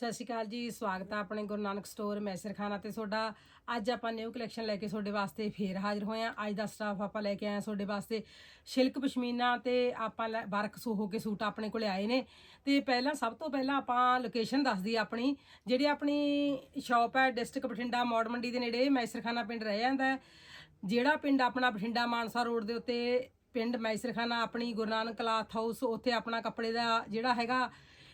ਸਤਿ ਸ਼੍ਰੀ ਅਕਾਲ ਜੀ, ਸਵਾਗਤ ਹੈ ਆਪਣੇ ਗੁਰੂ ਨਾਨਕ ਸਟੋਰ ਮੈਸਰਖਾਨਾ ਤੇ। ਤੁਹਾਡਾ ਅੱਜ ਆਪਾਂ ਨਿਊ ਕਲੈਕਸ਼ਨ ਲੈ ਕੇ ਤੁਹਾਡੇ ਵਾਸਤੇ ਫੇਰ ਹਾਜ਼ਰ ਹੋਏ ਆ ਅੱਜ ਦਾ ਸਟਾਫ ਆਪਾਂ ਲੈ ਕੇ ਆਏ ਆ ਤੁਹਾਡੇ ਵਾਸਤੇ ਸ਼ਿਲਕ ਪਸ਼ਮੀਨਾ ਤੇ ਆਪਾਂ ਲੈ- ਵਰਕ ਸੋਹੋ ਕੇ ਸੂਟ ਆਪਣੇ ਕੋਲੇ ਆਏ ਨੇ। ਤੇ ਪਹਿਲਾਂ ਸਭ ਤੋਂ ਪਹਿਲਾਂ ਆਪਾਂ ਲੋਕੇਸ਼ਨ ਦੱਸਦੀ ਆਪਣੀ। ਜਿਹੜੀ ਆਪਣੀ ਸ਼ਾਪ ਹੈ ਡਿਸਟ੍ਰਿਕਟ ਬਠਿੰਡਾ ਮੌੜ ਮੰਡੀ ਦੇ ਨੇੜੇ ਮੈਸਰਖਾਨਾ ਪਿੰਡ ਰਹਿ ਜਾਂਦਾ ਜਿਹੜਾ ਪਿੰਡ ਆਪਣਾ ਬਠਿੰਡਾ ਮਾਨਸਾ ਰੋਡ ਦੇ ਉੱਤੇ ਪਿੰਡ ਮੈਸਰਖਾਨਾ ਆਪਣੀ ਗੁਰੂ ਨਾਨਕ ਕਲਾਥ ਹਾਊਸ ਉੱਥੇ ਆਪਣਾ ਕੱਪੜੇ ਦਾ ਜਿਹੜਾ ਹੈਗਾ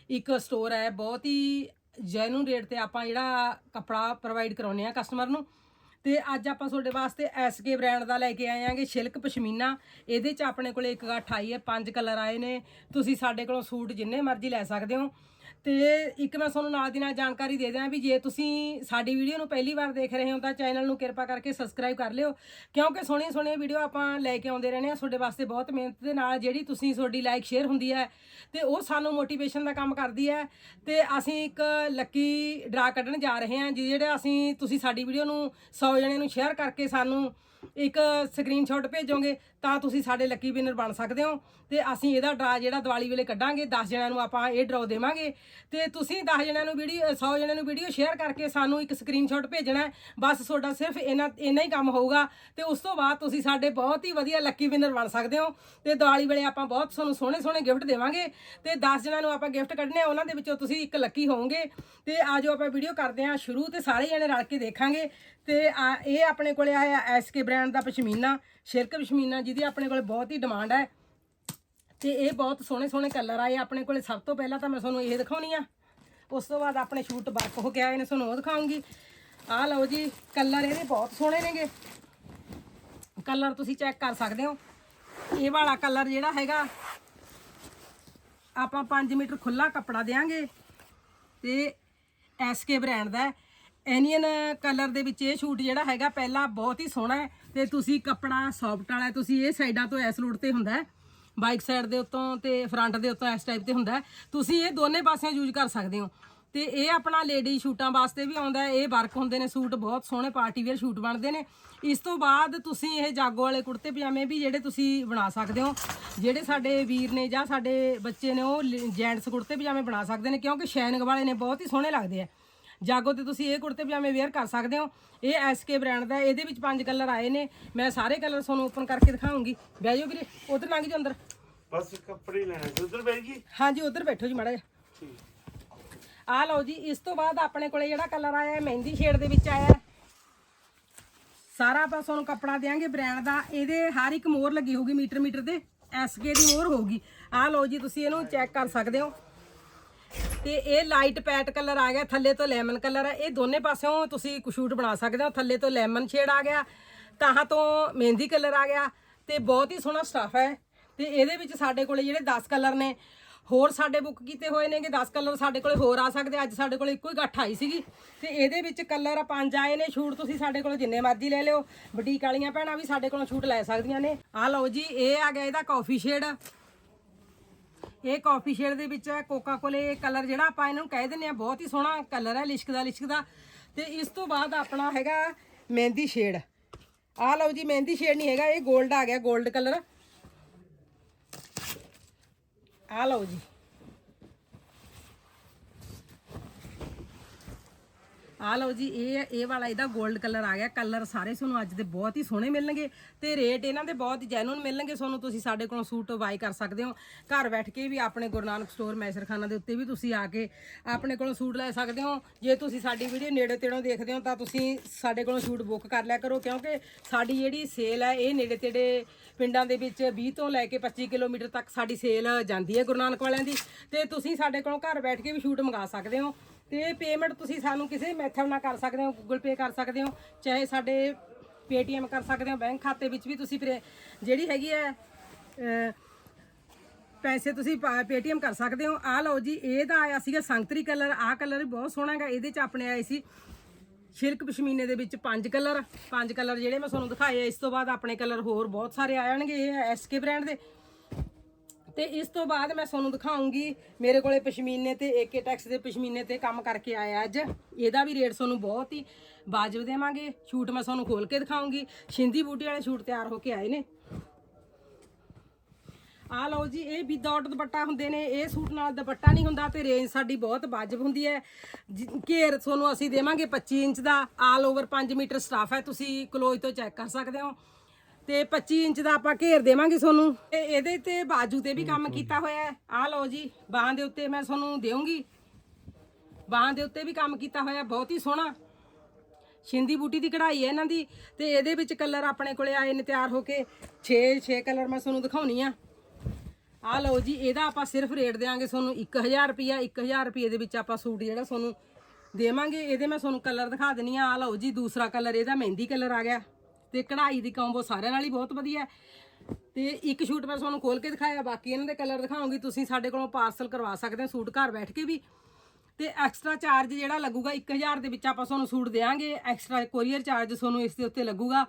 ਇੱਕ ਸਟੋਰ ਹੈ। ਬਹੁਤ ਹੀ ਜੈਨੂਨ ਰੇਟ ਤੇ ਆਪਾਂ ਜਿਹੜਾ ਕੱਪੜਾ ਪ੍ਰੋਵਾਈਡ ਕਰਾਉਂਦੇ ਆ ਕਸਟਮਰ ਨੂੰ। ਤੇ ਅੱਜ ਆਪਾਂ ਤੁਹਾਡੇ ਵਾਸਤੇ ਐਸਕੇ ਬ੍ਰਾਂਡ ਦਾ ਲੈ ਕੇ ਆਏ ਆਂਗੇ ਸ਼ਿਲਕ ਪਸ਼ਮੀਨਾ। ਇਹਦੇ ਚ ਆਪਣੇ ਕੋਲੇ ਇੱਕ ਗੱਠ ਆਈ ਹੈ, ਪੰਜ ਕਲਰ ਆਏ ਨੇ। ਤੁਸੀਂ ਸਾਡੇ ਕੋਲੋਂ ਸੂਟ ਜਿੰਨੇ ਮਰਜ਼ੀ ਲੈ ਸਕਦੇ ਹੋ। ਤੇ ਇੱਕ ਮੈਂ ਤੁਹਾਨੂੰ ਨਾਲ ਦੀ ਨਾਲ ਜਾਣਕਾਰੀ ਦੇ ਦਿਆਂ ਵੀ ਜੇ ਤੁਸੀਂ ਸਾਡੀ ਵੀਡੀਓ ਨੂੰ ਪਹਿਲੀ ਵਾਰ ਦੇਖ ਰਹੇ ਹੋ ਤਾਂ ਚੈਨਲ ਨੂੰ ਕਿਰਪਾ ਕਰਕੇ ਸਬਸਕ੍ਰਾਈਬ ਕਰ ਲਿਓ। ਕਿਉਂਕਿ ਸੋਹਣੀਆਂ ਸੋਹਣੀਆਂ ਵੀਡੀਓ ਆਪਾਂ ਲੈ ਕੇ ਆਉਂਦੇ ਰਹਿੰਦੇ ਆ ਤੁਹਾਡੇ ਵਾਸਤੇ ਬਹੁਤ ਮਿਹਨਤ ਦੇ ਨਾਲ ਜਿਹੜੀ ਤੁਸੀਂ ਤੁਹਾਡੀ ਲਾਈਕ ਸ਼ੇਅਰ ਹੁੰਦੀ ਹੈ ਤੇ ਉਹ ਸਾਨੂੰ ਮੋਟੀਵੇਸ਼ਨ ਦਾ ਕੰਮ ਕਰਦੀ ਹੈ। ਤੇ ਅਸੀਂ ਇੱਕ ਲੱਕੀ ਡਰਾ ਕੱਢਣ ਜਾ ਰਹੇ ਹਾਂ। ਜਿਹੜਾ ਅਸੀਂ, ਤੁਸੀਂ ਸਾਡੀ ਵੀਡੀਓ ਨੂੰ 100 ਜਣਿਆਂ ਨੂੰ ਸ਼ੇਅਰ ਕਰਕੇ ਸਾਨੂੰ ਇੱਕ ਸਕਰੀਨਸ਼ਾਟ ਭੇਜੋਗੇ ਤਾਂ ਤੁਸੀਂ ਸਾਡੇ ਲੱਕੀ ਵਿਨਰ ਬਣ ਸਕਦੇ ਹੋ ਤੇ ਅਸੀਂ ਇਹਦਾ ਡਰਾ ਜਿਹੜਾ ਦੀਵਾਲੀ ਵੇਲੇ ਕੱਢਾਂਗੇ 10 ਜਣਿਆਂ ਨੂੰ ਆਪਾਂ ਇਹ ਡਰਾਅ ਦੇਵਾਂਗੇ। ਤੇ ਤੁਸੀਂ 10 ਜਣਿਆਂ ਨੂੰ ਵੀਡੀਓ 100 ਜਣਿਆਂ ਨੂੰ ਵੀਡੀਓ ਸ਼ੇਅਰ ਕਰਕੇ ਸਾਨੂੰ ਇੱਕ ਸਕਰੀਨਸ਼ਾਟ ਭੇਜਣਾ ਬਸ ਤੁਹਾਡਾ ਸਿਰਫ ਇਹਨਾਂ ਇੰਨਾ ਹੀ ਕੰਮ ਹੋਊਗਾ ਤੇ ਉਸ ਤੋਂ ਬਾਅਦ ਤੁਸੀਂ ਸਾਡੇ ਬਹੁਤ ਹੀ ਵਧੀਆ ਲੱਕੀ ਵਿਨਰ ਬਣ ਸਕਦੇ ਹੋ। ਤੇ ਦੀਵਾਲੀ ਵੇਲੇ ਆਪਾਂ ਬਹੁਤ ਤੁਹਾਨੂੰ ਸੋਹਣੇ ਸੋਹਣੇ ਗਿਫਟ ਦੇਵਾਂਗੇ। ਤੇ 10 ਜਣਿਆਂ ਨੂੰ ਆਪਾਂ ਗਿਫਟ ਕੱਢਨੇ ਆ, ਉਹਨਾਂ ਦੇ ਵਿੱਚੋਂ ਤੁਸੀਂ ਇੱਕ ਲੱਕੀ ਹੋਵੋਗੇ। ਤੇ ਆਜੋ ਆਪਾਂ ਵੀਡੀਓ ਕਰਦੇ ਹਾਂ ਸ਼ੁਰੂ ਤੇ ਸਾਰੇ ਜਣੇ ਰਲ ਕੇ ਦੇਖਾਂਗੇ। ਤੇ ਆ- ਇਹ ਆਪਣੇ ਕੋਲੇ ਆਇਆ ਐਸਕੇ ਬ੍ਰਾਂਡ ਦਾ ਪਸ਼ਮੀਨਾ, ਸ਼ਿਰਕ ਪਸ਼ਮੀਨਾ ਜਿਹਦੀ ਆਪਣੇ ਕੋਲ ਬਹੁਤ ਹੀ ਡਿਮਾਂਡ ਹੈ ਤੇ ਇਹ ਬਹੁਤ ਸੋਹਣੇ ਸੋਹਣੇ ਕਲਰ ਆਏ ਆਪਣੇ ਕੋਲੇ ਸਭ ਤੋਂ ਪਹਿਲਾਂ ਤਾਂ ਮੈਂ ਤੁਹਾਨੂੰ ਇਹ ਦਿਖਾਉਣੀ ਆ। ਉਸ ਤੋਂ ਬਾਅਦ ਆਪਣੇ ਸ਼ੂਟ ਵਰਕ ਹੋ ਕੇ ਆਏ ਨੇ, ਤੁਹਾਨੂੰ ਉਹ ਦਿਖਾਉਂਗੀ। ਆਹ ਲਓ ਜੀ ਕਲਰ ਇਹਦੇ ਬਹੁਤ ਸੋਹਣੇ ਨੇਗੇ। ਕਲਰ ਤੁਸੀਂ ਚੈੱਕ ਕਰ ਸਕਦੇ ਹੋ। ਇਹ ਵਾਲਾ ਕਲਰ ਜਿਹੜਾ ਹੈਗਾ, ਆਪਾਂ 5 ਮੀਟਰ ਖੁੱਲਾ ਕੱਪੜਾ ਦੇਾਂਗੇ ਤੇ ਐਸਕੇ ਬ੍ਰਾਂਡ ਦਾ ਐਨੀਅਨ ਕਲਰ ਦੇ ਵਿੱਚ ਇਹ ਸ਼ੂਟ ਜਿਹੜਾ ਹੈਗਾ ਪਹਿਲਾਂ ਬਹੁਤ ਹੀ ਸੋਹਣਾ ਹੈ ਤੇ ਤੁਸੀਂ ਕੱਪੜਾ ਸੌਫਟ ਵਾਲਾ ਤੁਸੀਂ ਇਹ ਸਾਈਡਾਂ ਤੋਂ ਇਸ ਲੋਡ ਤੇ ਹੁੰਦਾ ਹੈ। ਬਾਈਕ ਸਾਈਡ ਦੇ ਉੱਤੋਂ ਤੇ ਫਰੰਟ ਦੇ ਉੱਤੋਂ ਇਸ ਟਾਈਪ ਤੇ ਹੁੰਦਾ ਤੁਸੀਂ ਇਹ ਦੋਨੇ ਪਾਸਿਆਂ ਯੂਜ਼ ਕਰ ਸਕਦੇ ਹੋ। ਤੇ ਇਹ ਆਪਣਾ ਲੇਡੀ ਸ਼ੂਟਾਂ ਵਾਸਤੇ ਵੀ ਆਉਂਦਾ ਇਹ ਵਰਕ ਹੁੰਦੇ ਨੇ ਸੂਟ, ਬਹੁਤ ਸੋਹਣੇ ਪਾਰਟੀ ਵੇਅਰ ਸ਼ੂਟ ਬਣਦੇ ਨੇ। ਇਸ ਤੋਂ ਬਾਅਦ ਤੁਸੀਂ ਇਹ ਜਾਗੋ ਵਾਲੇ ਕੁੜਤੇ ਪਜਾਮੇ ਵੀ ਜਿਹੜੇ ਤੁਸੀਂ ਬਣਾ ਸਕਦੇ ਹੋ। ਜਿਹੜੇ ਸਾਡੇ ਵੀਰ ਨੇ ਜਾਂ ਸਾਡੇ ਬੱਚੇ ਨੇ ਉਹ ਜੈਂਟਸ ਕੁੜਤੇ ਪਜਾਮੇ ਬਣਾ ਸਕਦੇ ਨੇ, ਕਿਉਂਕਿ ਸ਼ੈਨਿੰਗ ਵਾਲੇ ਨੇ, ਬਹੁਤ ਹੀ ਸੋਹਣੇ ਲੱਗਦੇ ਆ। ਜਾਗੋ ਤੇ ਤੁਸੀਂ ਇਹ ਕੁੜਤੇ ਪਜਾਮੇ ਵੇਅਰ ਕਰ ਸਕਦੇ ਹੋ। ਇਹ ਐਸਕੇ ਬ੍ਰਾਂਡ ਦਾ। ਇਹਦੇ ਵਿੱਚ ਪੰਜ ਕਲਰ ਆਏ ਨੇ। ਮੈਂ ਸਾਰੇ ਕਲਰ ਤੁਹਾਨੂੰ ਓਪਨ ਕਰਕੇ ਦਿਖਾਉਂਗੀ। ਬਹਿ ਜਾਓ ਵੀਰੇ ਉਧਰ ਲੰਘ ਜਾਓ ਅੰਦਰ। ਬਸ ਕੱਪੜੇ ਲੈਣੇ ਉਧਰ ਬੈਠ ਗਈ? ਹਾਂਜੀ ਉਧਰ ਬੈਠੋ ਜੀ ਮਾੜਾ ਜਿਹਾ। ਆ ਲਓ ਜੀ ਇਸ ਤੋਂ ਬਾਅਦ ਆਪਣੇ ਕੋਲੇ ਜਿਹੜਾ ਕਲਰ ਆਇਆ ਹੈ ਮਹਿੰਦੀ ਸ਼ੇਡ ਦੇ ਵਿੱਚ ਆਇਆ ਸਾਰਾ ਆਪਾਂ ਤੁਹਾਨੂੰ ਕੱਪੜਾ ਦੇਾਂਗੇ ਬ੍ਰਾਂਡ ਦਾ। ਇਹਦੇ ਹਰ ਇੱਕ ਮੋਹਰ ਲੱਗੀ ਹੋਊਗੀ ਮੀਟਰ ਮੀਟਰ ਦੇ। ਐਸਕੇ ਦੀ ਮੋਹਰ ਹੋਊਗੀ। ਆ ਲਓ ਜੀ ਤੁਸੀਂ ਇਹਨੂੰ ਚੈੱਕ ਕਰ ਸਕਦੇ ਹੋ। ਤੇ ਇਹ ਲਾਈਟ ਪੈਟ ਕਲਰ ਆ ਗਿਆ, ਥੱਲੇ ਤੋਂ ਲੈਮਨ ਕਲਰ ਹੈ ਇਹ ਦੋਨੇ ਪਾਸਿਓਂ ਤੁਸੀਂ ਸ਼ੂਟ ਬਣਾ ਸਕਦੇ ਹੋ। ਥੱਲੇ ਤੋਂ ਲੈਮਨ ਸ਼ੇਡ ਆ ਗਿਆ, ਤਾਹਾਂ ਤੋਂ ਮਹਿੰਦੀ ਕਲਰ ਆ ਗਿਆ ਤੇ ਬਹੁਤ ਹੀ ਸੋਹਣਾ ਸਟਾਫ ਹੈ। ਤੇ ਇਹਦੇ ਵਿੱਚ ਸਾਡੇ ਕੋਲੇ ਜਿਹੜੇ 10 ਕਲਰ ਨੇ, ਹੋਰ ਸਾਡੇ ਬੁੱਕ ਕੀਤੇ ਹੋਏ ਨੇ ਕਿ 10 ਕਲਰ ਸਾਡੇ ਕੋਲੇ ਹੋਰ ਆ ਸਕਦੇ ਅੱਜ ਸਾਡੇ ਕੋਲੇ ਇੱਕੋ ਹੀ ਗੱਠ ਆਈ ਸੀਗੀ। ਤੇ ਇਹਦੇ ਵਿੱਚ ਕਲਰ ਪੰਜ ਆਏ ਨੇ ਛੂਟ ਤੁਸੀਂ ਸਾਡੇ ਕੋਲ ਜਿੰਨੇ ਮਰਜ਼ੀ ਲੈ ਲਿਓ। ਬੁਟੀਕ ਵਾਲੀਆਂ ਭੈਣਾਂ ਵੀ ਸਾਡੇ ਕੋਲੋਂ ਛੂਟ ਲੈ ਸਕਦੀਆਂ ਨੇ। ਆਹ ਲਓ ਜੀ, ਇਹ ਆ ਗਿਆ ਇਹਦਾ ਕਾਫੀ ਸ਼ੇਡ ਇਹ ਕਾਫੀ ਸ਼ੇਡ ਦੇ ਵਿੱਚ ਹੈ ਕੋਕਾ ਕੋਲੇ ਕਲਰ ਜਿਹੜਾ ਆਪਾਂ ਇਹਨੂੰ ਕਹਿ ਦਿੰਦੇ ਆ ਬਹੁਤ ਹੀ ਸੋਹਣਾ ਕਲਰ ਹੈ, ਲਿਸ਼ਕਦਾ ਲਿਸ਼ਕਦਾ। ਤੇ ਇਸ ਤੋਂ ਬਾਅਦ ਆਪਣਾ ਹੈਗਾ ਮਹਿੰਦੀ ਸ਼ੇਡ ਆ ਲਓ ਜੀ, ਮਹਿੰਦੀ ਸ਼ੇਡ ਨਹੀਂ ਹੈਗਾ, ਇਹ 골ਡ ਆ ਗਿਆ 골ਡ ਕਲਰ ਆ ਲਓ ਜੀ। ਆ ਲਓ ਜੀ, ਇਹ ਇਹ ਵਾਲਾ ਇਹਦਾ 골ਡ ਕਲਰ ਆ ਗਿਆ। ਕਲਰ ਸਾਰੇ ਤੁਹਾਨੂੰ ਅੱਜ ਦੇ ਬਹੁਤ ਹੀ ਸੋਹਣੇ ਮਿਲਣਗੇ ਤੇ ਰੇਟ ਇਹਨਾਂ ਦੇ ਬਹੁਤ ਜੈਨੂਨ ਮਿਲਣਗੇ। ਤੁਹਾਨੂੰ ਤੁਸੀਂ ਸਾਡੇ ਕੋਲੋਂ ਸੂਟ ਬਾਈ ਕਰ ਸਕਦੇ ਹੋ। ਘਰ ਬੈਠ ਕੇ ਵੀ ਆਪਣੇ ਗੁਰੂ ਨਾਨਕ ਸਟੋਰ ਮੈਸਰਖਾਨਾ ਦੇ ਉੱਤੇ ਵੀ ਤੁਸੀਂ ਆ ਕੇ ਆਪਣੇ ਕੋਲੋਂ ਸੂਟ ਲੈ ਸਕਦੇ ਹੋ। ਜੇ ਤੁਸੀਂ ਸਾਡੀ ਵੀਡੀਓ ਨੇੜੇ ਤੇੜੋਂ ਦੇਖਦੇ ਹੋ ਤਾਂ ਤੁਸੀਂ ਸਾਡੇ ਕੋਲੋਂ ਸੂਟ ਬੁੱਕ ਕਰ ਲਿਆ ਕਰੋ, ਕਿਉਂਕਿ ਸਾਡੀ ਜਿਹੜੀ ਸੇਲ ਹੈ, ਇਹ ਨੇੜੇ ਤੇੜੇ ਪਿੰਡਾਂ ਦੇ ਵਿੱਚ 20 ਤੋਂ ਲੈ ਕੇ 25 ਕਿਲੋਮੀਟਰ ਤੱਕ ਸਾਡੀ ਸੇਲ ਜਾਂਦੀ ਹੈ ਗੁਰੂ ਨਾਨਕ ਵਾਲਿਆਂ ਦੀ। ਤੇ ਤੁਸੀਂ ਸਾਡੇ ਕੋਲੋਂ ਘਰ ਬੈਠ ਕੇ ਵੀ ਸ਼ੂਟ ਮੰਗਾ ਸਕਦੇ ਹੋ। ਤੇ ਪੇਮੈਂਟ ਤੁਸੀਂ ਸਾਨੂੰ ਕਿਸੇ ਮੈਥਡ ਨਾਲ ਕਰ ਸਕਦੇ ਹੋ ਗੂਗਲ ਪੇ ਕਰ ਸਕਦੇ ਹੋ, ਚਾਹੇ ਸਾਡੇ ਪੇਟੀਐਮ ਕਰ ਸਕਦੇ ਹੋ ਬੈਂਕ ਖਾਤੇ ਵਿੱਚ ਵੀ ਤੁਸੀਂ ਫਿਰ ਜਿਹੜੀ ਹੈਗੀ ਹੈ ਪੈਸੇ ਤੁਸੀਂ ਪੇਟੀਐਮ ਕਰ ਸਕਦੇ ਹੋ। ਆ ਲਓ ਜੀ, ਇਹਦਾ ਆਇਆ ਸੀਗਾ ਸੰਤਰੀ ਕਲਰ, ਆਹ ਕਲਰ ਵੀ ਬਹੁਤ ਸੋਹਣਾ ਹੈਗਾ, ਇਹਦੇ ਚ ਆਪਣੇ ਆਏ ਸੀ ਸ਼ਿਰਕ ਪਸ਼ਮੀਨੇ ਦੇ ਵਿੱਚ ਪੰਜ ਕਲਰ ਪੰਜ ਕਲਰ ਜਿਹੜੇ ਮੈਂ ਤੁਹਾਨੂੰ ਦਿਖਾਏ ਇਸ ਤੋਂ ਬਾਅਦ ਆਪਣੇ ਕਲਰ ਹੋਰ ਬਹੁਤ ਸਾਰੇ ਆ ਜਾਣਗੇ ਇਹ ਐਸਕੇ ਬ੍ਰਾਂਡ ਦੇ। ਤੇ ਇਸ ਤੋਂ ਬਾਅਦ ਮੈਂ ਤੁਹਾਨੂੰ ਦਿਖਾਉਂਗੀ ਮੇਰੇ ਕੋਲੇ ਪਸ਼ਮੀਨੇ ਤੇ ਏਕੇ ਟੈਕਸ ਦੇ ਪਸ਼ਮੀਨੇ ਤੇ ਕੰਮ ਕਰਕੇ ਆਇਆ ਅੱਜ। ਇਹਦਾ ਵੀ ਰੇਟ ਤੁਹਾਨੂੰ ਬਹੁਤ ਹੀ ਵਾਜਬ ਦੇਵਾਂਗੇ। ਸ਼ੂਟ ਮੈਂ ਤੁਹਾਨੂੰ ਖੋਲ ਕੇ ਦਿਖਾਉਂਗੀ। ਛਿੰਦੀ ਬੂਟੀ ਵਾਲੇ ਸ਼ੂਟ ਤਿਆਰ ਹੋ ਕੇ ਆਏ ਨੇ। ਆ ਲਓ ਜੀ, ਇਹ ਵਿਦਆਊਟ ਦੁਪੱਟਾ ਹੁੰਦੇ ਨੇ। ਇਹ ਸੂਟ ਨਾਲ ਦੁਪੱਟਾ ਨਹੀਂ ਹੁੰਦਾ ਤੇ ਰੇਂਜ ਸਾਡੀ ਬਹੁਤ ਵਾਜਬ ਹੁੰਦੀ ਹੈ। ਜਿ- ਘੇਰ ਤੁਹਾਨੂੰ ਅਸੀਂ ਦੇਵਾਂਗੇ 25 ਇੰਚ ਦਾ। ਆਲ ਓਵਰ 5 ਮੀਟਰ ਸਟਾਫ ਹੈ। ਤੁਸੀਂ ਕਲੋਜ਼ ਤੋਂ ਚੈੱਕ ਕਰ ਸਕਦੇ ਹੋ। ਤੇ 25 ਇੰਚ ਦਾ ਆਪਾਂ ਘੇਰ ਦੇਵਾਂਗੇ ਤੁਹਾਨੂੰ। ਤੇ ਇਹਦੇ ਤੇ ਬਾਜੂ ਤੇ ਵੀ ਕੰਮ ਕੀਤਾ ਹੋਇਆ ਹੈ। ਆ ਲਓ ਜੀ, ਬਾਹਾਂ ਦੇ ਉੱਤੇ ਮੈਂ ਤੁਹਾਨੂੰ ਦੇਵਾਂਗੀ ਬਾਹਾਂ ਦੇ ਉੱਤੇ ਵੀ ਕੰਮ ਕੀਤਾ ਹੋਇਆ, ਬਹੁਤ ਹੀ ਸੋਹਣਾ। ਛਿੰਦੀ ਬੂਟੀ ਦੀ ਕਢਾਈ ਹੈ ਇਹਨਾਂ ਦੀ। ਤੇ ਇਹਦੇ ਵਿੱਚ ਕਲਰ ਆਪਣੇ ਕੋਲੇ ਆਏ ਨੇ ਤਿਆਰ ਹੋ ਕੇ। 6 6 ਕਲਰ ਮੈਂ ਤੁਹਾਨੂੰ ਦਿਖਾਉਣੀ ਆ। ਆ ਲਓ ਜੀ, ਇਹਦਾ ਆਪਾਂ ਸਿਰਫ ਰੇਟ ਦੇਾਂਗੇ ਤੁਹਾਨੂੰ 1000 ਰੁਪਿਆ 1000 ਰੁਪਏ ਦੇ ਵਿੱਚ ਆਪਾਂ ਸੂਟ ਜਿਹੜਾ ਤੁਹਾਨੂੰ ਦੇਵਾਂਗੇ। ਇਹਦੇ ਮੈਂ ਤੁਹਾਨੂੰ ਕਲਰ ਦਿਖਾ ਦਿੰਨੀ ਆ। ਆ ਲਓ ਜੀ, ਦੂਸਰਾ ਕਲਰ, ਇਹਦਾ ਮਹਿੰਦੀ ਕਲਰ ਆ ਗਿਆ। ਤੇ ਕਢਾਈ ਦੀ ਕੰਬੋ ਸਾਰਿਆਂ ਨਾਲ ਹੀ ਬਹੁਤ ਵਧੀਆ ਹੈ। ਤੇ ਇੱਕ ਸ਼ੂਟ ਮੈਂ ਤੁਹਾਨੂੰ ਖੋਲ ਕੇ ਦਿਖਾਇਆ, ਬਾਕੀ ਇਹਨਾਂ ਦੇ ਕਲਰ ਦਿਖਾਉਂਗੀ। ਤੁਸੀਂ ਸਾਡੇ ਕੋਲੋਂ ਪਾਰਸਲ ਕਰਵਾ ਸਕਦੇ ਹੋ ਸੂਟ ਘਰ ਬੈਠ ਕੇ ਵੀ। ਤੇ ਐਕਸਟਰਾ ਚਾਰਜ ਜਿਹੜਾ ਲੱਗੂਗਾ 1000 ਦੇ ਵਿੱਚ ਆਪਾਂ ਤੁਹਾਨੂੰ ਸੂਟ ਦੇਵਾਂਗੇ ਐਕਸਟਰਾ ਕੋਰੀਅਰ ਚਾਰਜ ਤੁਹਾਨੂੰ ਇਸ ਦੇ ਉੱਤੇ ਲੱਗੂਗਾ।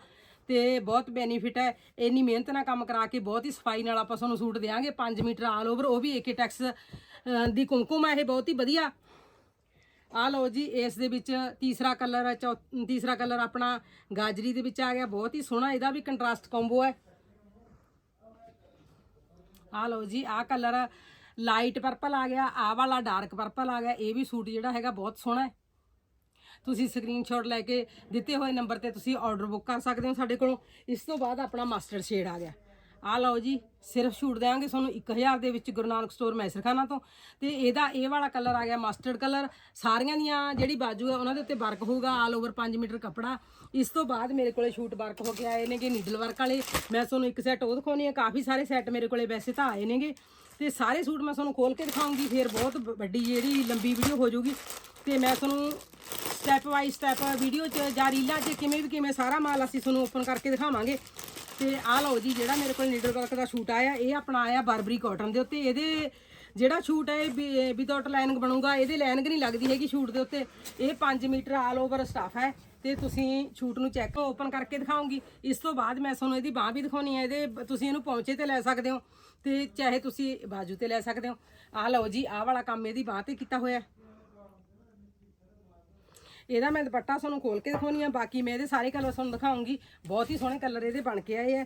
ਤੇ ਬਹੁਤ ਬੈਨੀਫਿਟ ਹੈ। ਇੰਨੀ ਮਿਹਨਤ ਨਾਲ ਕੰਮ ਕਰਾ ਕੇ ਬਹੁਤ ਹੀ ਸਫ਼ਾਈ ਨਾਲ ਆਪਾਂ ਤੁਹਾਨੂੰ ਸੂਟ ਦੇਵਾਂਗੇ 5 ਮੀਟਰ ਆਲ ਓਵਰ ਉਹ ਵੀ ਏਕੇ ਟੈਕਸ ਦੀ ਕੁਮਕੁਮ ਹੈ, ਇਹ ਬਹੁਤ ਹੀ ਵਧੀਆ। ਆ ਲਓ ਜੀ, ਇਸ ਦੇ ਵਿੱਚ ਤੀਸਰਾ ਕਲਰ ਤੀਸਰਾ ਕਲਰ ਆਪਣਾ ਗਾਜਰੀ ਦੇ ਵਿੱਚ ਆ ਗਿਆ, ਬਹੁਤ ਹੀ ਸੋਹਣਾ ਇਹਦਾ ਵੀ ਕੰਟਰਾਸਟ ਕੰਬੋ ਹੈ। ਆ ਲਓ ਜੀ ਆ ਕਲਰ ਲਾਈਟ ਪਰਪਲ ਆ ਗਿਆ ਆ ਵਾਲਾ ਡਾਰਕ ਪਰਪਲ ਆ ਗਿਆ, ਇਹ ਵੀ ਸੂਟ ਜਿਹੜਾ ਹੈਗਾ ਬਹੁਤ ਸੋਹਣਾ ਹੈ। ਤੁਸੀਂ ਸਕਰੀਨਸ਼ਾਟ ਲੈ ਕੇ ਦਿੱਤੇ ਹੋਏ ਨੰਬਰ ਤੇ ਤੁਸੀਂ ਆਰਡਰ ਬੁੱਕ ਕਰ ਸਕਦੇ ਹੋ ਸਾਡੇ ਕੋਲੋਂ। ਇਸ ਤੋਂ ਬਾਅਦ ਆਪਣਾ ਮਾਸਟਰ ਸ਼ੇਡ ਆ ਗਿਆ। ਆ ਲਓ ਜੀ, ਸਿਰਫ ਛੂਟ ਦੇਵਾਂਗੇ ਤੁਹਾਨੂੰ 1000 ਦੇ ਵਿੱਚ ਗੁਰੂ ਨਾਨਕ ਸਟੋਰ ਮੈਸਰਖਾਨਾ ਤੋਂ। ਤੇ ਇਹਦਾ ਇਹ ਵਾਲਾ ਕਲਰ ਆ ਗਿਆ ਮਸਟਰਡ ਕਲਰ ਸਾਰੀਆਂ ਦੀਆਂ ਜਿਹੜੀ ਬਾਜੂ ਹੈ ਉਹਨਾਂ ਦੇ ਉੱਤੇ ਵਰਕ ਹੋਊਗਾ ਆਲ ਓਵਰ 5 ਮੀਟਰ ਕੱਪੜਾ। ਇਸ ਤੋਂ ਬਾਅਦ ਮੇਰੇ ਕੋਲੇ ਸ਼ੂਟ ਵਰਕ ਹੋ ਕੇ ਆਏ ਨੇਗੇ ਨੀਡਲ ਵਰਕ ਵਾਲੇ। ਮੈਂ ਤੁਹਾਨੂੰ ਇੱਕ ਸੈੱਟ ਉਹ ਦਿਖਾਉਣੀ ਹੈ ਕਾਫੀ ਸਾਰੇ ਸੈੱਟ ਮੇਰੇ ਕੋਲੇ ਵੈਸੇ ਤਾਂ ਆਏ ਨੇਗੇ। ਤੇ ਸਾਰੇ ਸੂਟ ਮੈਂ ਤੁਹਾਨੂੰ ਖੋਲ ਕੇ ਦਿਖਾਉਂਗੀ, ਫਿਰ ਬਹੁਤ ਵੱਡੀ ਜਿਹੜੀ ਲੰਬੀ ਵੀਡੀਓ ਹੋ ਜਾਊਗੀ। ਤੇ ਮੈਂ ਤੁਹਾਨੂੰ ਸਟੈਪ ਬਾਈ ਸਟੈਪ ਵੀਡੀਓ 'ਚ ਜਾਂ ਰੀਲਾਂ 'ਚ ਕਿਵੇਂ ਵੀ ਕਿਵੇਂ ਸਾਰਾ ਮਾਲ ਅਸੀਂ ਤੁਹਾਨੂੰ ਓਪਨ ਕਰਕੇ ਦਿਖਾਵਾਂਗੇ। ਤੇ ਆਹ ਲਓ ਜੀ, ਜਿਹੜਾ ਮੇਰੇ ਕੋਲ ਨੀਡਲ ਵਰਕ ਦਾ ਸ਼ੂਟ ਆਇਆ, ਇਹ ਆਪਣਾ ਆਇਆ ਬਾਰਬਰੀ ਕਾਟਨ ਦੇ ਉੱਤੇ। ਇਹਦੇ ਜਿਹੜਾ ਸ਼ੂਟ ਹੈ, ਇਹ ਵਿਦਆਊਟ ਲਾਈਨਿੰਗ ਬਣੂਗਾ, ਇਹਦੇ ਲਾਈਨਿੰਗ ਨਹੀਂ ਲੱਗਦੀ ਹੈਗੀ ਸ਼ੂਟ ਦੇ ਉੱਤੇ। ਇਹ 5 ਮੀਟਰ ਆਲ ਓਵਰ ਸਟਾਫ ਹੈ। ਤੇ ਤੁਸੀਂ ਸ਼ੂਟ ਨੂੰ ਚੈੱਕ ਓਪਨ ਕਰਕੇ ਦਿਖਾਉਂਗੀ। ਇਸ ਤੋਂ ਬਾਅਦ ਮੈਂ ਤੁਹਾਨੂੰ ਇਹਦੀ ਬਾਹ ਵੀ ਦਿਖਾਉਣੀ ਹੈ, ਇਹਦੇ ਤੁਸੀਂ ਇਹਨੂੰ ਪੌਂਚੇ ਤੇ ਲੈ ਸਕਦੇ ਹੋ। ਤੇ ਚਾਹੇ ਤੁਸੀਂ ਬਾਜੂ ਤੇ ਲੈ ਸਕਦੇ ਹੋ। ਆਹ ਲਓ ਜੀ, ਆਹ ਵਾਲਾ ਕੰਮ ਇਹਦੀ ਬਾਹ ਤੇ ਕੀਤਾ ਹੋਇਆ ਇਹਦਾ ਮੈਂ ਦੁਪੱਟਾ ਤੁਹਾਨੂੰ ਖੋਲ ਕੇ ਦਿਖਾਉਣੀ ਆ, ਬਾਕੀ ਮੈਂ ਇਹਦੇ ਸਾਰੇ ਕਲਰ ਤੁਹਾਨੂੰ ਦਿਖਾਉਂਗੀ। ਬਹੁਤ ਹੀ ਸੋਹਣੇ ਕਲਰ ਇਹਦੇ ਬਣ ਕੇ ਆਏ ਆ।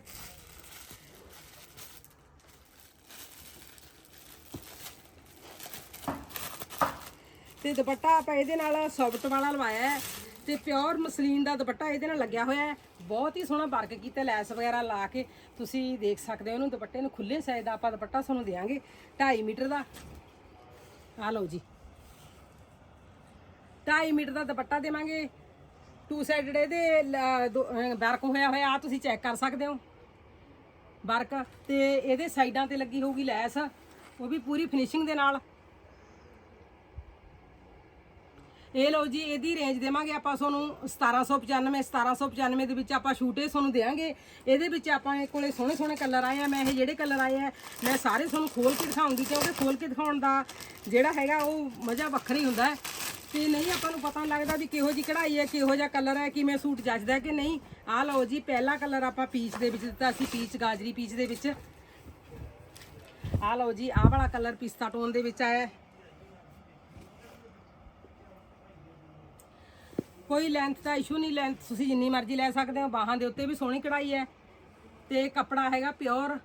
ਤੇ ਦੁਪੱਟਾ ਆਪਾਂ ਇਹਦੇ ਨਾਲ ਸੌਫਟ ਵਾਲਾ ਲਵਾਇਆ ਹੈ ਤੇ ਪਿਓਰ ਮਸਲੀਨ ਦਾ ਦੁਪੱਟਾ ਇਹਦੇ ਨਾਲ ਲੱਗਿਆ ਹੋਇਆ ਹੈ। ਬਹੁਤ ਹੀ ਸੋਹਣਾ ਵਰਕ ਕੀਤਾ, ਲੈਸ ਵਗੈਰਾ ਲਾ ਕੇ। ਤੁਸੀਂ ਦੇਖ ਸਕਦੇ ਹੋ ਇਹਨੂੰ ਦੁਪੱਟੇ ਨੂੰ ਖੁੱਲੇ ਸਾਈਜ਼ ਦਾ ਆਪਾਂ ਦੁਪੱਟਾ ਤੁਹਾਨੂੰ ਦੇਵਾਂਗੇ 2.5 ਮੀਟਰ ਦਾ। ਆ ਲਓ ਜੀ। 2.5 ਮੀਟਰ ਦਾ ਦੁਪੱਟਾ ਦੇਵਾਂਗੇ। ਟੂ ਸਾਈਡਡ ਇਹਦੇ ਵਰਕ ਹੋਇਆ ਹੋਇਆ ਆ ਤੁਸੀਂ ਚੈੱਕ ਕਰ ਸਕਦੇ ਹੋ। ਵਰਕ, ਤੇ ਇਹਦੇ ਸਾਈਡਾਂ ਤੇ ਲੱਗੀ ਹੋਊਗੀ ਲੈਸ, ਉਹ ਵੀ ਪੂਰੀ ਫਿਨਿਸ਼ਿੰਗ ਦੇ ਨਾਲ। ਇਹ ਲਓ ਜੀ, ਇਹਦੀ ਰੇਂਜ ਦੇਵਾਂਗੇ ਆਪਾਂ ਤੁਹਾਨੂੰ 1795 1795 ਦੇ ਵਿੱਚ ਆਪਾਂ ਸ਼ੂਟੇ ਤੁਹਾਨੂੰ ਦੇਵਾਂਗੇ। ਇਹਦੇ ਵਿੱਚ ਆਪਾਂ ਇਹ ਕੋਲੇ ਸੋਹਣੇ ਸੋਹਣੇ ਕਲਰ ਆਏ ਆ, ਮੈਂ ਇਹ ਜਿਹੜੇ ਕਲਰ ਆਏ ਆ, ਮੈਂ ਸਾਰੇ ਤੁਹਾਨੂੰ ਖੋਲ ਕੇ ਦਿਖਾਉਂਗੀ, ਕਿਉਂਕਿ ਖੋਲ ਕੇ ਦਿਖਾਉਣ ਦਾ ਜਿਹੜਾ ਹੈਗਾ ਉਹ ਮਜ਼ਾ ਵੱਖਰਾ ਹੀ ਹੁੰਦਾ ਹੈ। ਤੇ ਨਹੀਂ, ਆਪਾਂ ਨੂੰ ਪਤਾ ਲੱਗਦਾ ਵੀ ਕਿਹੋ ਜੀ ਕਢਾਈ ਹੈ, ਕਿਹੋ ਜਿਹਾ ਕਲਰ ਹੈ, ਕਿਵੇਂ ਸੂਟ ਜੱਜਦਾ ਕਿ ਨਹੀਂ। ਆਹ ਲਓ ਜੀ, ਪਹਿਲਾ ਕਲਰ ਆਪਾਂ ਪੀਚ ਦੇ ਵਿੱਚ ਦਿੱਤਾ ਸੀ ਪੀਚ ਗਾਜਰੀ ਪੀਚ ਦੇ ਵਿੱਚ। ਆਹ ਲਓ ਜੀ, ਆਹ ਵਾਲਾ ਕਲਰ ਪਿਸਤਾ ਟੋਨ ਦੇ ਵਿੱਚ ਆਇਆ ਕੋਈ ਲੈਂਥ ਦਾ ਇਸ਼ੂ ਨਹੀਂ ਲੈਂਥ ਤੁਸੀਂ ਜਿੰਨੀ ਮਰਜ਼ੀ ਲੈ ਸਕਦੇ ਹੋ, ਬਾਹਾਂ ਦੇ ਉੱਤੇ ਵੀ ਸੋਹਣੀ ਕਢਾਈ ਹੈ। ਤੇ ਕੱਪੜਾ ਹੈਗਾ ਪਿਓਰ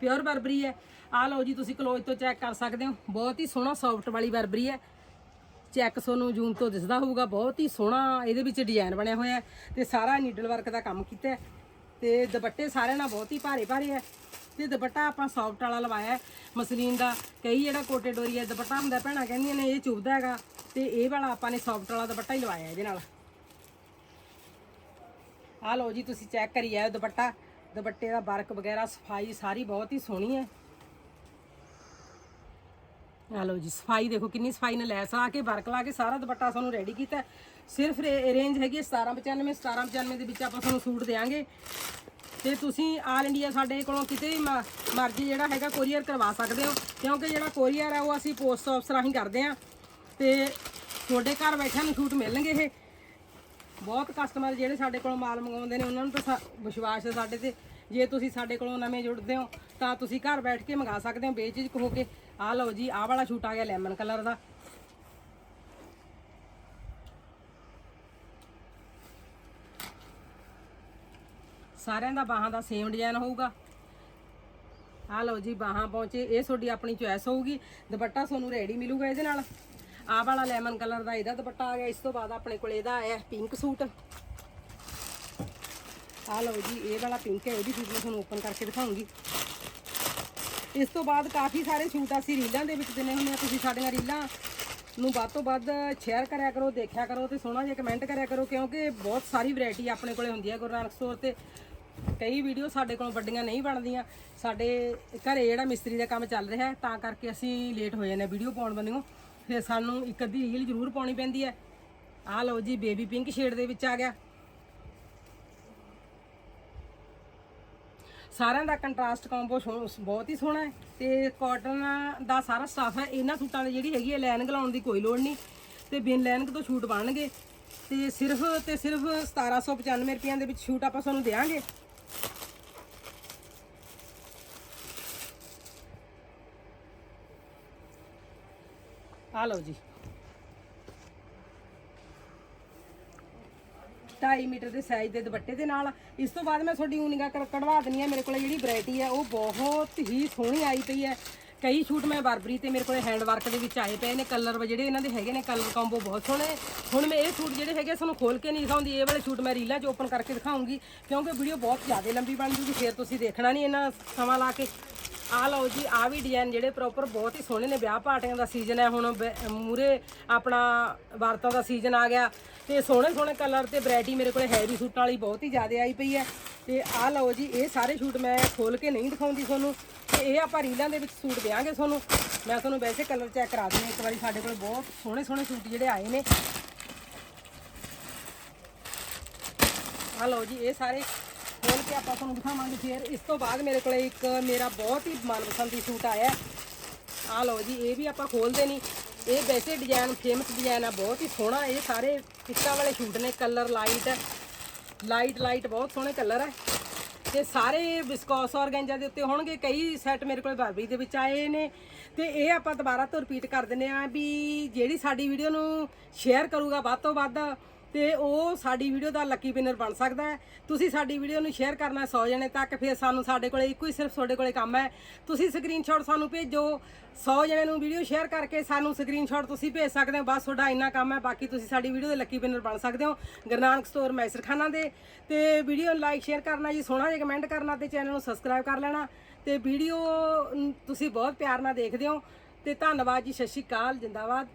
ਪਿਓਰ ਬਰਬਰੀ ਹੈ। ਆਹ ਲਓ ਜੀ, ਤੁਸੀਂ ਕਲੋਜ਼ ਤੋਂ ਚੈੱਕ ਕਰ ਸਕਦੇ ਹੋ, ਬਹੁਤ ਹੀ ਸੋਹਣਾ ਸੌਫਟ ਵਾਲੀ ਬਰਬਰੀ ਹੈ। ਚੈੱਕ ਤੁਹਾਨੂੰ ਜੂਮ ਤੋਂ ਦਿਸਦਾ ਹੋਊਗਾ। ਬਹੁਤ ਹੀ ਸੋਹਣਾ ਇਹਦੇ ਵਿੱਚ ਡਿਜ਼ਾਈਨ ਬਣਿਆ ਹੋਇਆ ਹੈ ਤੇ ਸਾਰਾ ਨੀਡਲ ਵਰਕ ਦਾ ਕੰਮ ਕੀਤਾ ਹੈ। ਤੇ ਦੁਪੱਟੇ ਸਾਰਿਆਂ ਨਾਲ ਬਹੁਤ ਹੀ ਭਾਰੇ ਭਾਰੇ ਹੈ। ਤੇ ਦੁਪੱਟਾ ਆਪਾਂ ਸੌਫਟ ਵਾਲਾ ਲਵਾਇਆ ਹੈ ਮਸਲੀਨ ਦਾ। ਕਈ ਜਿਹੜਾ ਕੋਟੇ ਡੋਰੀ ਹੈ, ਦੁਪੱਟਾ ਹੁੰਦਾ, ਭੈਣਾਂ ਕਹਿੰਦੀਆਂ ਨੇ ਇਹ ਚੁਭਦਾ ਹੈਗਾ। ਤੇ ਇਹ ਵਾਲਾ ਆਪਾਂ ਨੇ ਸੌਫਟ ਵਾਲਾ ਦੁਪੱਟਾ ਹੀ ਲਵਾਇਆ ਇਹਦੇ ਨਾਲ। ਆ ਲਓ ਜੀ, ਤੁਸੀਂ ਚੈੱਕ ਕਰੀ ਆਇਓ ਦੁਪੱਟਾ। ਦੁਪੱਟੇ ਦਾ ਵਰਕ ਵਗੈਰਾ, ਸਫ਼ਾਈ ਸਾਰੀ ਬਹੁਤ ਹੀ ਸੋਹਣੀ ਹੈ। ਆਹ ਲਓ ਜੀ, ਸਫ਼ਾਈ ਦੇਖੋ ਕਿੰਨੀ ਸਫ਼ਾਈ ਨਾਲ ਲੈਸ ਲਾ ਕੇ, ਵਰਕ ਲਾ ਕੇ, ਸਾਰਾ ਦੁਪੱਟਾ ਸਾਨੂੰ ਰੈਡੀ ਕੀਤਾ ਹੈ। ਸਿਰਫ ਰੇਂਜ ਹੈਗੀ ਹੈ 1795 1795 ਦੇ ਵਿੱਚ ਆਪਾਂ ਤੁਹਾਨੂੰ ਸੂਟ ਦੇਵਾਂਗੇ ਤੇ ਤੁਸੀਂ ਆਲ ਇੰਡੀਆ ਸਾਡੇ ਕੋਲੋਂ ਕਿਤੇ ਵੀ ਮ- ਮਰਜ਼ੀ ਜਿਹੜਾ ਹੈਗਾ ਕੋਰੀਅਰ ਕਰਵਾ ਸਕਦੇ ਹੋ। ਕਿਉਂਕਿ ਜਿਹੜਾ ਕੋਰੀਅਰ ਹੈ ਉਹ ਅਸੀਂ ਪੋਸਟ ਆਫਿਸ ਰਾਹੀਂ ਕਰਦੇ ਹਾਂ। ਤੇ ਤੁਹਾਡੇ ਘਰ ਬੈਠਿਆਂ ਨੂੰ ਸੂਟ ਮਿਲਣਗੇ ਇਹ। ਬਹੁਤ ਕਸਟਮਰ ਜਿਹੜੇ ਸਾਡੇ ਕੋਲੋਂ ਮਾਲ ਮੰਗਵਾਉਂਦੇ ਨੇ, ਉਹਨਾਂ ਨੂੰ ਤਾਂ ਸਾ- ਵਿਸ਼ਵਾਸ ਹੈ ਸਾਡੇ ਤੇ। ਜੇ ਤੁਸੀਂ ਸਾਡੇ ਕੋਲੋਂ ਨਵੇਂ ਜੁੜਦੇ ਹੋ, ਤਾਂ ਤੁਸੀਂ ਘਰ ਬੈਠ ਕੇ ਮੰਗਾ ਸਕਦੇ ਹੋ, ਬੇਝਿਜਕ ਹੋ ਕੇ। ਆਹ ਲਓ ਜੀ, ਆਹ ਵਾਲਾ ਸ਼ੂਟ ਆ ਗਿਆ ਲੈਮਨ ਕਲਰ ਦਾ। ਸਾਰਿਆਂ ਦਾ ਬਾਹਾਂ ਦਾ ਸੇਮ ਡਿਜ਼ਾਈਨ ਹੋਊਗਾ। ਆ ਲਓ ਜੀ, ਬਾਹਾਂ ਪਹੁੰਚੇ, ਇਹ ਤੁਹਾਡੀ ਆਪਣੀ ਚੁਆਇਸ ਹੋਊਗੀ। ਦੁਪੱਟਾ ਤੁਹਾਨੂੰ ਰੈਡੀ ਮਿਲੂਗਾ ਇਹਦੇ ਨਾਲ। ਆਹ ਵਾਲਾ ਲੈਮਨ ਕਲਰ ਦਾ ਇਹਦਾ ਦੁਪੱਟਾ ਆ ਗਿਆ, ਇਸ ਤੋਂ ਬਾਅਦ ਆਪਣੇ ਕੋਲ ਇਹਦਾ ਆਇਆ ਪਿੰਕ ਸੂਟ ਆ ਲਓ ਜੀ, ਇਹ ਵਾਲਾ ਪਿੰਕ ਹੈ, ਇਹਦੀ ਸੂਟ ਮੈਂ ਤੁਹਾਨੂੰ ਓਪਨ ਕਰਕੇ ਦਿਖਾਉਂਗੀ। ਇਸ ਤੋਂ ਬਾਅਦ ਕਾਫੀ ਸਾਰੇ ਸੂਟ ਅਸੀਂ ਰੀਲਾਂ ਦੇ ਵਿੱਚ ਦਿੰਨੇ ਹੁੰਦੇ ਆ। ਤੁਸੀਂ ਸਾਡੀਆਂ ਰੀਲਾਂ ਨੂੰ ਵੱਧ ਤੋਂ ਵੱਧ ਸ਼ੇਅਰ ਕਰਿਆ ਕਰੋ, ਦੇਖਿਆ ਕਰੋ ਤੇ ਸੋਹਣਾ ਜਿਹਾ ਕਮੈਂਟ ਕਰਿਆ ਕਰੋ, ਕਿਉਂਕਿ ਬਹੁਤ ਸਾਰੀ ਵੈਰਾਈਟੀ ਆਪਣੇ ਕੋਲੇ ਹੁੰਦੀ ਹੈ ਗੁਰੂ ਨਾਨਕ ਸਟੋਰ ਤੇ। ਕਈ ਵੀਡੀਓ ਸਾਡੇ ਕੋਲੋਂ ਵੱਡੀਆਂ ਨਹੀਂ ਬਣਦੀਆਂ। ਸਾਡੇ ਘਰੇ ਜਿਹੜਾ ਮਿਸਤਰੀ ਦਾ ਕੰਮ ਚੱਲ ਰਿਹਾ, ਤਾਂ ਕਰਕੇ ਅਸੀਂ ਲੇਟ ਹੋ ਜਾਂਦੇ ਵੀਡੀਓ ਪਾਉਣ ਬੰਦੇ ਬੰਨਿਓ ਫਿਰ ਸਾਨੂੰ ਇੱਕ ਅੱਧੀ ਰੀਲ ਜ਼ਰੂਰ ਪਾਉਣੀ ਪੈਂਦੀ ਹੈ। ਆਹ ਲਓ ਜੀ ਬੇਬੀ ਪਿੰਕ ਸ਼ੇਡ ਦੇ ਵਿੱਚ ਆ ਗਿਆ। ਸਾਰਿਆਂ ਦਾ ਕੰਟਰਾਸਟ ਕੰਬੋ ਬਹੁਤ ਹੀ ਸੋਹਣਾ ਹੈ। ਤੇ ਕਾਟਨ ਦਾ ਸਾਰਾ ਸਟਾਫ ਹੈ, ਇਹਨਾਂ ਸੂਟਾਂ ਦੀ ਜਿਹੜੀ ਹੈਗੀ ਹੈ ਲਾਈਨਿੰਗ ਲਾਉਣ ਦੀ ਕੋਈ ਲੋੜ ਨਹੀਂ। ਤੇ ਬਿਨ ਲਾਈਨਿੰਗ ਤੋਂ ਛੂਟ ਬਣਨਗੇ। ਤੇ ਸਿਰਫ ਤੇ ਸਿਰਫ 1795 ਰੁਪਈਆਂ ਦੇ ਵਿੱਚ ਛੂਟ ਆਪਾਂ ਤੁਹਾਨੂੰ ਦੇਵਾਂਗੇ ਆ ਲਓ ਜੀ। 2.5 ਮੀਟਰ ਦੇ ਸਾਈਜ਼ ਦੇ ਦੁਪੱਟੇ ਦੇ ਨਾਲ। ਇਸ ਤੋਂ ਬਾਅਦ ਮੈਂ ਤੁਹਾਡੀ ਊਨੀਗਾ ਕਢਵਾ ਦਨੀ ਆ ਮੇਰੇ ਕੋਲ ਜਿਹੜੀ ਵੈਰਾਈਟੀ ਹੈ, ਉਹ ਬਹੁਤ ਹੀ ਸੋਹਣੀ ਆਈ ਪਈ ਹੈ। ਕਈ ਸ਼ੂਟ ਮੈਂ ਬਰਬਰੀ ਤੇ ਮੇਰੇ ਕੋਲੇ ਹੈਂਡ ਵਰਕ ਦੇ ਵਿੱਚ ਆਏ ਪਏ ਨੇ। ਕਲਰ ਜਿਹੜੇ ਇਹਨਾਂ ਦੇ ਹੈਗੇ ਨੇ ਕਲਰ ਕੰਬੋ ਬਹੁਤ ਸੋਹਣੇ। ਹੁਣ ਮੈਂ ਇਹ ਸ਼ੂਟ ਜਿਹੜੇ ਹੈਗੇ ਤੁਹਾਨੂੰ ਖੋਲ ਕੇ ਨਹੀਂ ਦਿਖਾਉਂਦੀ। ਇਹ ਵਾਲੇ ਸ਼ੂਟ ਮੈਂ ਰੀਲਾਂ 'ਚ ਓਪਨ ਕਰਕੇ ਦਿਖਾਉਂਗੀ। ਕਿਉਂਕਿ ਵੀਡੀਓ ਬਹੁਤ ਜ਼ਿਆਦਾ ਲੰਬੀ ਬਣ ਜੂਗੀ, ਫਿਰ ਤੁਸੀਂ ਦੇਖਣਾ ਨਹੀਂ ਇਹਨਾਂ ਸਮਾਂ ਲਾ ਕੇ। ਆ ਲਓ ਜੀ ਆ ਵੀ ਡਿਜ਼ਾਈਨ ਜਿਹੜੇ ਪ੍ਰੋਪਰ ਬਹੁਤ ਹੀ ਸੋਹਣੇ ਨੇ ਵਿਆਹ ਪਾਰਟੀਆਂ ਦਾ ਸੀਜ਼ਨ ਹੈ। ਹੁਣ ਮੂਰੇ ਆਪਣਾ ਵਰਤਾਂ ਦਾ ਸੀਜ਼ਨ ਆ ਗਿਆ। ਤੇ ਸੋਹਣੇ ਸੋਹਣੇ ਕਲਰ ਤੇ ਵੈਰਾਈਟੀ ਮੇਰੇ ਕੋਲੇ ਹੈਵੀ ਸੂਟਾਂ ਵਾਲੀ ਬਹੁਤ ਹੀ ਜ਼ਿਆਦਾ ਆਈ ਪਈ ਹੈ। ਤੇ ਆ ਲਓ ਜੀ, ਇਹ ਸਾਰੇ ਸੂਟ ਮੈਂ ਖੋਲ ਕੇ ਨਹੀਂ ਦਿਖਾਉਂਦੀ ਤੁਹਾਨੂੰ। ਤੇ ਇਹ ਆਪਾਂ ਰੀਲਾਂ ਦੇ ਵਿੱਚ ਸੂਟ ਦੇਵਾਂਗੇ ਤੁਹਾਨੂੰ। ਮੈਂ ਤੁਹਾਨੂੰ ਵੈਸੇ ਕਲਰ ਚੈੱਕ ਕਰਾ ਦਿੰਦੀ ਇੱਕ ਵਾਰੀ, ਸਾਡੇ ਕੋਲ ਬਹੁਤ ਸੋਹਣੇ ਸੋਹਣੇ ਸੂਟ ਜਿਹੜੇ ਆਏ ਨੇ। ਆ ਲਓ ਜੀ, ਇਹ ਸਾਰੇ ਕੇ ਆਪਾਂ ਤੁਹਾਨੂੰ ਦਿਖਾਵਾਂਗੇ ਫਿਰ। ਇਸ ਤੋਂ ਬਾਅਦ ਮੇਰੇ ਕੋਲੇ ਇੱਕ ਮੇਰਾ ਬਹੁਤ ਹੀ ਮਨਪਸੰਦੀ ਸੂਟ ਆਇਆ। ਆ ਲਓ ਜੀ, ਇਹ ਵੀ ਆਪਾਂ ਖੋਲਦੇ ਨਹੀਂ ਇਹ ਵੈਸੇ ਡਿਜ਼ਾਈਨ ਫੇਮਸ ਡਿਜ਼ਾਈਨ ਆ, ਬਹੁਤ ਹੀ ਸੋਹਣਾ। ਇਹ ਸਾਰੇ ਪਿੱਕਾ ਵਾਲੇ ਸੂਟ ਨੇ ਕਲਰ ਲਾਈਟ ਲਾਈਟ ਲਾਈਟ ਬਹੁਤ ਸੋਹਣੇ ਕਲਰ ਹੈ ਤੇ ਸਾਰੇ ਵਿਸਕੋਸ ਔਰਗੈਂਜਾ ਦੇ ਉੱਤੇ ਹੋਣਗੇ। ਕਈ ਸੈੱਟ ਮੇਰੇ ਕੋਲ ਬਰਬਰੀ ਦੇ ਵਿੱਚ ਆਏ ਨੇ। ਤੇ ਇਹ ਆਪਾਂ ਦੁਬਾਰਾ ਤੋਂ ਰਿਪੀਟ ਕਰ ਦਿੰਦੇ ਆ ਵੀ ਜਿਹੜੀ ਸਾਡੀ ਵੀਡੀਓ ਨੂੰ ਸ਼ੇਅਰ ਕਰੂਗਾ, ਵੱਧ ਤੋਂ ਵੱਧ ਤੇ ਉਹ ਸਾਡੀ ਵੀਡੀਓ ਦਾ ਲੱਕੀ ਵਿਨਰ ਬਣ ਸਕਦਾ ਹੈ। ਤੁਸੀਂ ਸਾਡੀ ਵੀਡੀਓ ਨੂੰ ਸ਼ੇਅਰ ਕਰਨਾ 100 ਜਣੇ ਤੱਕ, ਫਿਰ ਸਾਨੂੰ ਸਾਡੇ ਕੋਲੇ ਇੱਕੋ ਹੀ ਸਿਰਫ ਤੁਹਾਡੇ ਕੋਲੇ ਕੰਮ ਹੈ। ਤੁਸੀਂ ਸਕਰੀਨਸ਼ਾਟ ਸਾਨੂੰ ਭੇਜੋ 100 ਜਣੇ ਨੂੰ ਵੀਡੀਓ ਸ਼ੇਅਰ ਕਰਕੇ ਸਾਨੂੰ ਸਕਰੀਨਸ਼ਾਟ ਤੁਸੀਂ ਭੇਜ ਸਕਦੇ ਹੋ। ਬਸ ਤੁਹਾਡਾ ਇੰਨਾ ਕੰਮ ਹੈ, ਬਾਕੀ ਤੁਸੀਂ ਸਾਡੀ ਵੀਡੀਓ ਦੇ ਲੱਕੀ ਵਿਨਰ ਬਣ ਸਕਦੇ ਹੋ। ਗੁਰਨਾਨਕ ਸਟੋਰ ਮੈਸਰਖਾਨਾ ਦੇ। ਤੇ ਵੀਡੀਓ ਨੂੰ ਲਾਈਕ ਸ਼ੇਅਰ ਕਰਨਾ ਜੀ, ਸੋਹਣਾ ਜਿਹਾ ਕਮੈਂਟ ਕਰਨਾ ਤੇ ਚੈਨਲ ਨੂੰ ਸਬਸਕ੍ਰਾਈਬ ਕਰ ਲੈਣਾ। ਤੇ ਵੀਡੀਓ ਤੁਸੀਂ ਬਹੁਤ ਪਿਆਰ ਨਾਲ ਦੇਖਦੇ ਹੋ। ਤੇ ਧੰਨਵਾਦ ਜੀ, ਸਤਿ ਸ਼੍ਰੀ ਅਕਾਲ, ਜਿੰਦਾਬਾਦ।